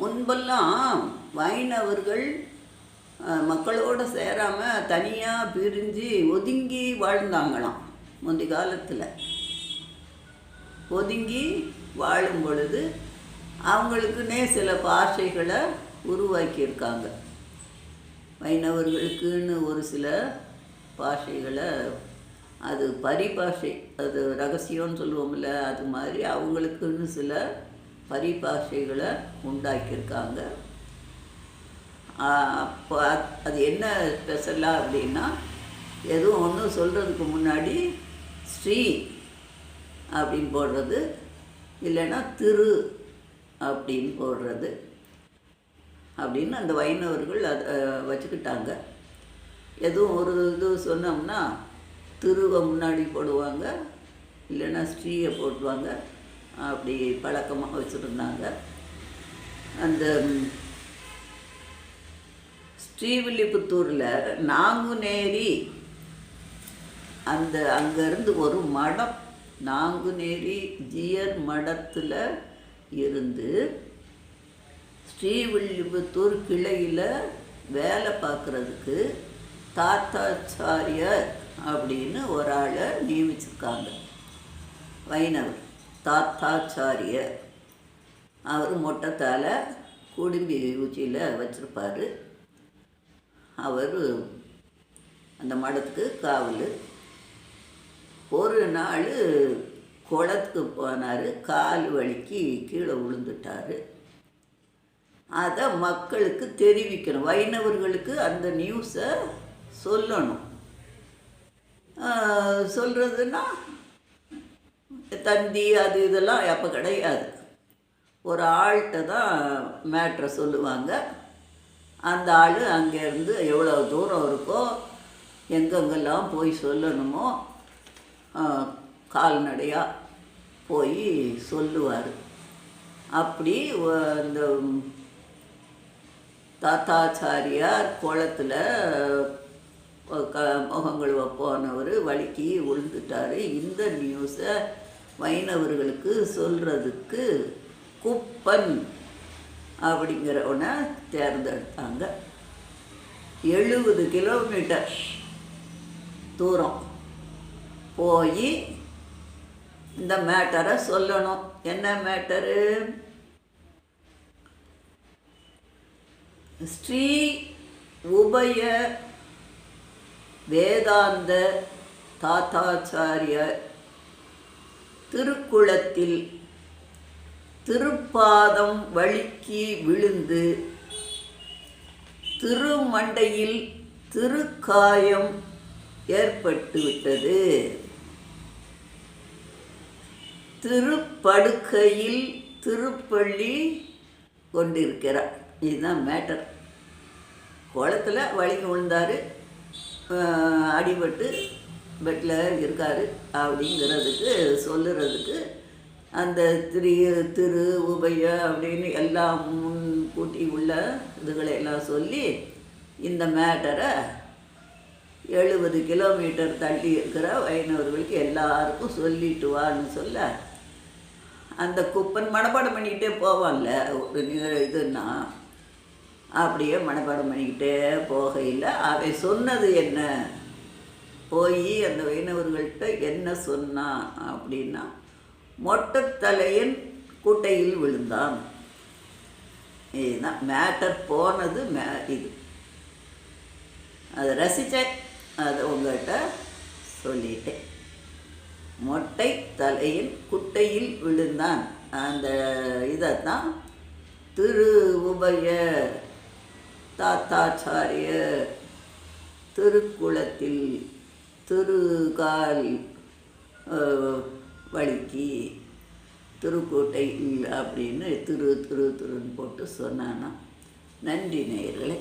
முன்பெல்லாம் வைணவர்கள் மக்களோடு சேராமல் தனியாக பிரிஞ்சு ஒதுங்கி வாழ்ந்தாங்களாம் முந்தைய காலத்தில். ஒதுங்கி வாழும் பொழுது அவங்களுக்குன்னே சில பாஷைகளை உருவாக்கியிருக்காங்க. வைணவர்களுக்குன்னு ஒரு சில பாஷைகளை அது பரிபாஷை அது ரகசியம்னு சொல்லுவோம்ல அது மாதிரி அவங்களுக்குன்னு சில பரிபாஷைகளை உண்டாக்கியிருக்காங்க. அப்போ அது- அது என்ன ஸ்பெஷலாக அப்படின்னா எதுவும் ஒன்றும் சொல்கிறதுக்கு முன்னாடி ஸ்ரீ அப்படின்னு போடுறது இல்லைன்னா திரு அப்படின்னு போடுறது அப்படின்னு அந்த வைணவர்கள் அதை வச்சுக்கிட்டாங்க. எதுவும் ஒரு இது சொன்னோம்னா திருவை முன்னாடி போடுவாங்க இல்லைன்னா ஸ்ரீயை போடுவாங்க அப்படி பழக்கமாக வச்சுருந்தாங்க. அந்த ஸ்ரீவில்லிபுத்தூரில் நாங்குநேரி அந்த அங்கேருந்து ஒரு மடம் நாங்குநேரி ஜியர் மடத்தில் இருந்து ஸ்ரீவில்லிபுத்தூர் கிளையில் வேலை பார்க்குறதுக்கு தாத்தாச்சாரியர் அப்படின்னு ஒரு ஆளை நியமிச்சிருக்காங்க. வைணவர். தாத்தாச்சாரியர் அவர் மொட்டத்தால் குடும்பி ஊச்சியில் வச்சுருப்பார். அவர் அந்த மடத்துக்கு காவல். ஒரு நாள் குளத்துக்கு போனார். கால் வலிக்கு கீழே விழுந்துட்டார். அதை மக்களுக்கு தெரிவிக்கணும். வைணவர்களுக்கு அந்த நியூஸை சொல்லணும். சொல்கிறதுன்னா தந்தி அது இதெல்லாம் அப்போ கிடையாது. ஒரு ஆள்கிட்ட தான் மேட்ரை சொல்லுவாங்க. அந்த ஆள் அங்கேருந்து எவ்வளோ தூரம் இருக்கோ எங்கெங்கெல்லாம் போய் சொல்லணுமோ கால்நடையாக போய் சொல்லுவார். அப்படி அந்த தாத்தாச்சாரியார் குளத்தில் க முகங்கள் போனவர் வழுக்கி விழுந்துட்டார் இந்த நியூஸை வைணவர்களுக்கு சொல்கிறதுக்கு குப்பன் அப்படிங்கிறவனை தேர்ந்தெடுத்தாங்க. எழுபது கிலோமீட்டர் தூரம் போய் இந்த மேட்டரை சொல்லணும். என்ன மேட்டரு ஸ்ரீ உபய வேதாந்த தாத்தாச்சாரிய திருக்குளத்தில் திருப்பாதம் வழுக்கி விழுந்து திருமண்டையில் திருக்காயம் ஏற்பட்டுவிட்டது. திருப்படுக்கையில் திருப்பள்ளி கொண்டிருக்கிறார். இதுதான் மேட்டர். குளத்தில் வழி விழுந்தார். அடிபட்டு பெட்டில் இருக்கார் அப்படிங்கிறதுக்கு சொல்லுறதுக்கு அந்த திரு திரு உபய அப்படின்னு எல்லாம் முன்கூட்டி உள்ள இதுகளை எல்லாம் சொல்லி இந்த மேட்டரை எழுபது கிலோமீட்டர் தள்ளி இருக்கிற வைணவர்களுக்கு எல்லாருக்கும் சொல்லிட்டு வான்னு சொல்ல அந்த குப்பன் மனப்பாடம் பண்ணிக்கிட்டே போவான்ல ஒரு இதுன்னா அப்படியே மனப்பாடம் பண்ணிக்கிட்டே போகையில் அவை சொன்னது என்ன? போய் அந்த வைணவர்கள்ட்ட என்ன சொன்னான் அப்படின்னா மொட்டைத்தலையன் குட்டையில் விழுந்தான். இதுதான் மேட்டர் போனது மே இது. அதை ரசித்தேன். அதை உங்கள்கிட்ட சொல்லிட்டேன். மொட்டை தலையில் குட்டையில் விழுந்தான். அந்த இதைத்தான் திரு உபய தாத்தாச்சாரிய திருக்குளத்தில் திருகால் அஹ், வழுக்கி திருக்கோட்டையில் அப்படின்னு திரு திரு திருன்னு போட்டு சொன்னானா. நன்றி நேயர்களே.